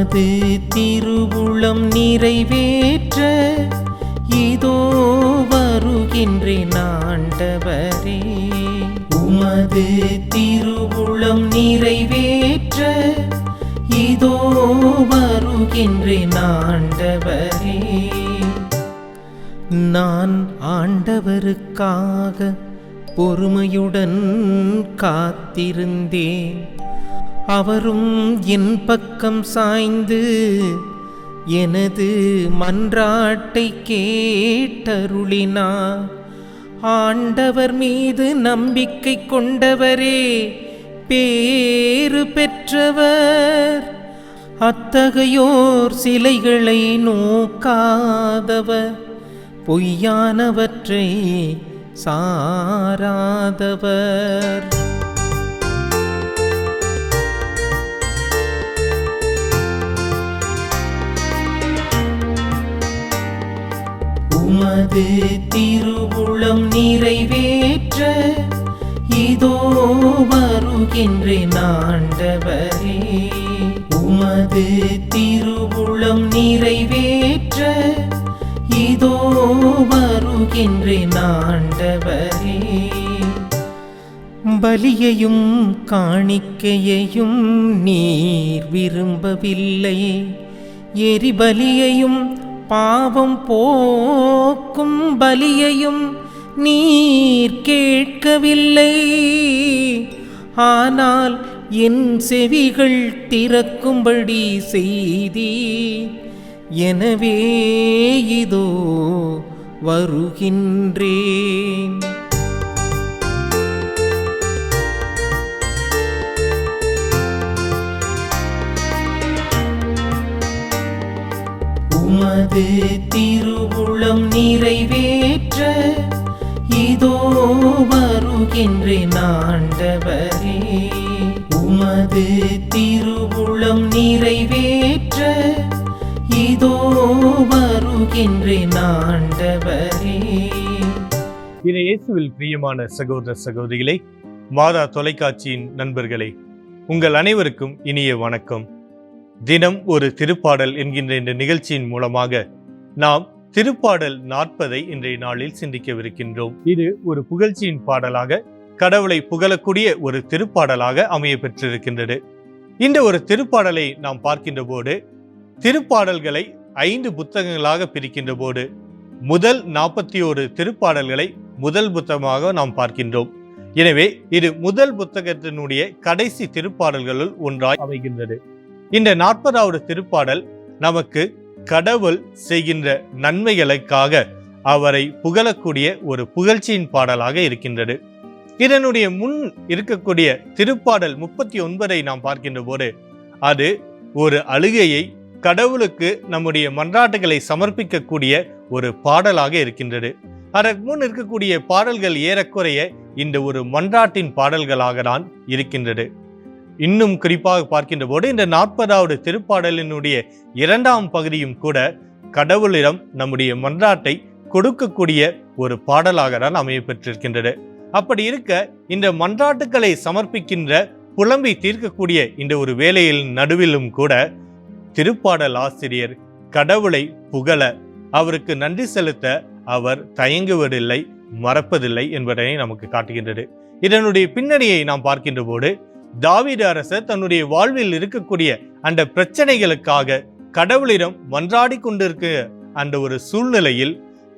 உமது திருவுளம் நிறைவேற்ற இதோ வருகின்றேன் ஆண்டவரே உமது திருவுளம் நிறைவேற்ற இதோ வருகின்றேன் ஆண்டவரே நான் ஆண்டவருக்காக பொறுமையுடன் காத்திருந்தேன். அவரும் என் பக்கம் சாய்ந்து எனது மன்றாட்டை கேட்டருளினார். ஆண்டவர் மீது நம்பிக்கை கொண்டவரே பேறு பெற்றவர். அத்தகையோர் சிலைகளை நோக்காதவர் பொய்யானவற்றை சாராதவர். உமது திருவுளம் நிறைவேற்ற இதோ வருகின்றேன் ஆண்டவரே. உமது திருவுளம் நிறைவேற்ற இதோ வருகின்றேன் ஆண்டவரே. பலியையும் காணிக்கையையும் நீர் விரும்பவில்லை. எரிபலியையும் பாவம் போக்கும் பலியையும் நீர் கேட்கவில்லை. ஆனால் என் செவிகள் திறக்கும்படி செய்தி. எனவே இதோ வருகின்றேன். உமது திருவுளம் நிறைவேற்ற இதோ வருகின்றேன் ஆண்டவரே உமது திருவுளம் நிறைவேற்ற இதோ வருகின்றேன் ஆண்டவரே இதை இயேசுவில் பிரியமான சகோதர சகோதரிகளை மாதா தொலைக்காட்சியின் நண்பர்களே உங்கள் அனைவருக்கும் இனிய வணக்கம். தினம் ஒரு திருப்பாடல் என்கின்ற இந்த நிகழ்ச்சியின் மூலமாக நாம் திருப்பாடல் நாற்பதை இன்றைய நாளில் சிந்திக்கவிருக்கின்றோம். இது ஒரு புகழ்ச்சியின் பாடலாக கடவுளை புகழக்கூடிய ஒரு திருப்பாடலாக அமைய பெற்றிருக்கின்றது இந்த ஒரு திருப்பாடலை நாம் பார்க்கின்ற போது திருப்பாடல்களை ஐந்து புத்தகங்களாக பிரிக்கின்ற போது முதல் நாற்பத்தி ஒரு திருப்பாடல்களை முதல் புத்தகமாக நாம் பார்க்கின்றோம். எனவே இது முதல் புத்தகத்தினுடைய கடைசி திருப்பாடல்களுள் ஒன்றாய் அமைகின்றது. இந்த நாற்பதாவது திருப்பாடல் நமக்கு கடவுள் செய்கின்ற நன்மைகளுக்காக அவரை புகழக்கூடிய ஒரு புகழ்ச்சியின் பாடலாக இருக்கின்றது. இதனுடைய முன் இருக்கக்கூடிய திருப்பாடல் முப்பத்தி ஒன்பதை நாம் பார்க்கின்ற போது அது ஒரு அழுகையை கடவுளுக்கு நம்முடைய மன்றாட்டுகளை சமர்ப்பிக்கக்கூடிய ஒரு பாடலாக இருக்கின்றது. அதற்கு முன் இருக்கக்கூடிய பாடல்கள் ஏறக்குறைய இந்த ஒரு மன்றாட்டின் பாடல்களாக தான் இருக்கின்றது. இன்னும் குறிப்பாக பார்க்கின்ற போது இந்த நாற்பதாவது திருப்பாடலினுடைய இரண்டாம் பகுதியும் கூட கடவுளிடம் நம்முடைய மன்றாட்டை கொடுக்கக்கூடிய ஒரு பாடலாக தான் அமைய பெற்றிருக்கின்றது அப்படி இருக்க இந்த மன்றாட்டுக்களை சமர்ப்பிக்கின்ற புலம்பி தீர்க்கக்கூடிய இந்த ஒரு வேலையில் நடுவிலும் கூட திருப்பாடல் ஆசிரியர் கடவுளை புகழ அவருக்கு நன்றி செலுத்த அவர் தயங்குவதில்லை மறப்பதில்லை என்பதனை நமக்கு காட்டுகின்றது. இதனுடைய பின்னணியை நாம் பார்க்கின்ற போது தாவீது அரசர் தன்னுடைய வாழ்வில் இருக்கக்கூடிய அந்த பிரச்சனைகளுக்காக கடவுளிடம் மன்றாடி கொண்டிருக்க அந்த ஒரு சூழ்நிலையில்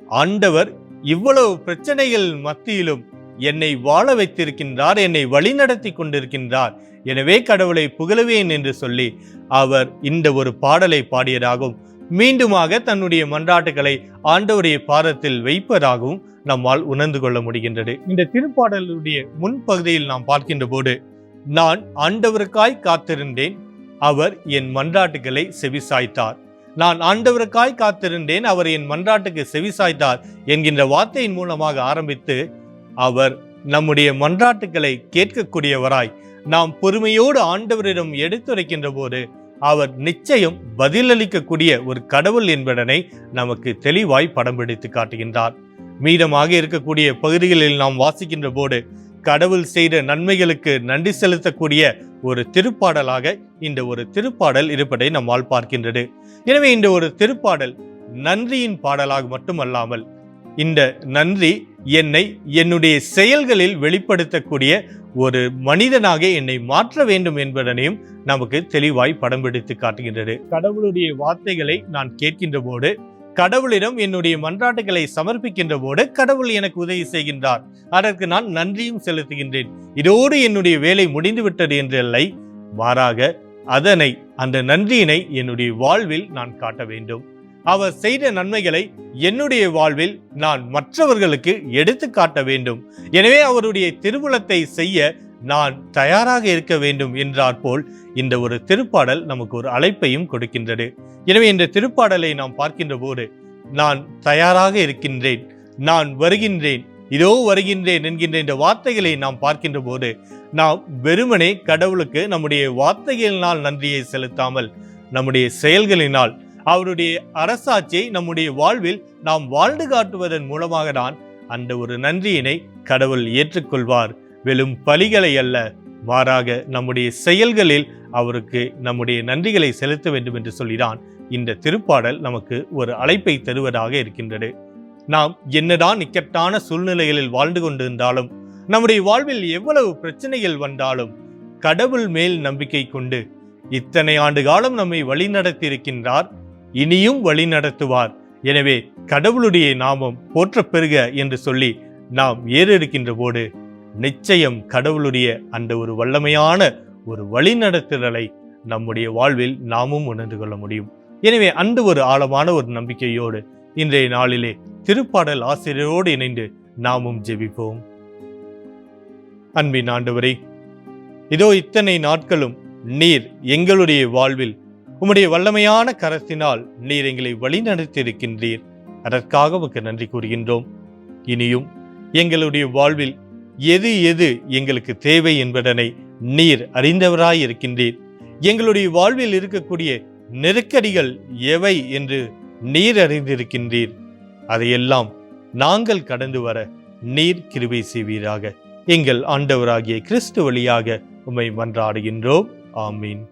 ஆண்டவர் இவ்வளவு பிரச்சனைகள் மத்தியிலும் என்னை வாழ வைத்திருக்கின்றார் என்னை வழிநடத்தி கொண்டிருக்கின்றார். எனவே கடவுளை புகழவேன் என்று சொல்லி அவர் இந்த ஒரு பாடலை பாடியதாகவும் மீண்டுமாக தன்னுடைய மன்றாட்டுகளை ஆண்டவருடைய பாதத்தில் வைப்பதாகவும் நம்மால் உணர்ந்து கொள்ள முடிகின்றது. இந்த திருப்பாடலுடைய முன்பகுதியில் நாம் பார்க்கின்ற போது நான் ஆண்டவருக்காய் காத்திருந்தேன் அவர் என் மன்றாட்டுகளை செவிசாய்த்தார். நான் ஆண்டவருக்காய் காத்திருந்தேன் அவர் என் மன்றாட்டுக்கு செவிசாய்த்தார் என்கின்ற வார்த்தையின் மூலமாக ஆரம்பித்து அவர் நம்முடைய மன்றாட்டுகளை கேட்கக்கூடியவராய் நாம் பொறுமையோடு ஆண்டவரிடம் எடுத்துரைக்கின்ற போது அவர் நிச்சயம் பதிலளிக்கக்கூடிய ஒரு கடவுள் என்பதனை நமக்கு தெளிவாய் படம் பிடித்து காட்டுகின்றார். மீதமாக இருக்கக்கூடிய பகுதிகளில் நாம் வாசிக்கின்ற போது கடவுள் செய்த நன்மைகளுக்கு நன்றி செலுத்தக்கூடிய ஒரு திருப்பாடலாக இந்த ஒரு திருப்பாடல் இருப்பதை நம்மால் பார்க்கின்றது. எனவே இந்த ஒரு திருப்பாடல் நன்றியின் பாடலாக மட்டுமல்லாமல் இந்த நன்றி என்னை என்னுடைய செயல்களில் வெளிப்படுத்தக்கூடிய ஒரு மனிதனாக என்னை மாற்ற வேண்டும் என்பதனையும் நமக்கு தெளிவாய் படம் பிடித்து காட்டுகின்றது. கடவுளுடைய வார்த்தைகளை நான் கேட்கின்ற போது கடவுளிடம் என்னுடைய மன்றாட்டுகளை சமர்ப்பிக்கின்ற போது கடவுள் எனக்கு உதவி செய்கின்றார். அதற்கு நான் நன்றியும் செலுத்துகின்றேன். இதோடு என்னுடைய வேலை முடிந்துவிட்டது என்றல்லை மாறாக அதனை அந்த நன்றியினை என்னுடைய வாழ்வில் நான் காட்ட வேண்டும். அவர் செய்த நன்மைகளை என்னுடைய வாழ்வில் நான் மற்றவர்களுக்கு எடுத்து காட்ட வேண்டும். எனவே அவருடைய திருவுளத்தை செய்ய நான் தயாராக இருக்க வேண்டும் என்றார் போல் இந்த ஒரு திருப்பாடல் நமக்கு ஒரு அழைப்பையும் கொடுக்கின்றது. எனவே இந்த திருப்பாடலை நாம் பார்க்கின்ற போது நான் தயாராக இருக்கின்றேன் நான் வருகின்றேன் இதோ வருகின்றேன் என்கின்ற இந்த வார்த்தைகளை நாம் பார்க்கின்ற போது நாம் வெறுமனே கடவுளுக்கு நம்முடைய வார்த்தைகளினால் நன்றியை செலுத்தாமல் நம்முடைய செயல்களினால் அவருடைய அரசாட்சியை நம்முடைய வாழ்வில் நாம் வாழ்ந்து காட்டுவதன் மூலமாக தான் அந்த ஒரு நன்றியினை கடவுள் ஏற்றுக்கொள்வார். வெறும் பலிகளை அல்ல. மாறாக நம்முடைய செயல்களில் அவருக்கு நம்முடைய நன்றிகளை செலுத்த வேண்டும் என்று சொல்லிதான் இந்த திருப்பாடல் நமக்கு ஒரு அழைப்பை தருவதாக இருக்கின்றது. நாம் என்னதான் இக்கட்டான சூழ்நிலைகளில் வாழ்ந்து கொண்டிருந்தாலும் நம்முடைய வாழ்வில் எவ்வளவு பிரச்சனைகள் வந்தாலும் கடவுள் மேல் நம்பிக்கை கொண்டு இத்தனை ஆண்டு காலம் நம்மை வழிநடத்தி இருக்கின்றார் இனியும் வழி நடத்துவார் எனவே கடவுளுடைய நாமம் போற்ற பெறுக என்று சொல்லி நாம் ஏறெடுக்கின்ற போது நிச்சயம் கடவுளுடைய அந்த ஒரு வல்லமையான ஒரு வழிநடத்துதலை நம்முடைய வாழ்வில் நாமும் உணர்ந்து கொள்ள முடியும். எனவே அந்த ஒரு ஆழமான ஒரு நம்பிக்கையோடு இன்றைய நாளிலே திருப்பாடல் ஆசிரியரோடு இணைந்து நாமும் ஜெபிப்போம். அன்பின் ஆண்டவரே இதோ இத்தனை நாட்களும் நீர் எங்களுடைய வாழ்வில் உம்முடைய வல்லமையான கரத்தினால் நீர் எங்களை வழிநடத்தியிருக்கின்றீர். அதற்காக உமக்கு நன்றி கூறுகின்றோம். இனியும் எங்களுடைய வாழ்வில் எது எது எங்களுக்கு தேவை என்பதனை நீர் அறிந்தவராயிருக்கின்றீர். எங்களுடைய வாழ்வில் இருக்கக்கூடிய நெருக்கடிகள் எவை என்று நீர் அறிந்திருக்கின்றீர். அதையெல்லாம் நாங்கள் கடந்து வர நீர் கிருபை செய்வீராக. எங்கள் ஆண்டவராகிய கிறிஸ்து வழியாக உம்மை மன்றாடுகின்றோம். ஆமீன்.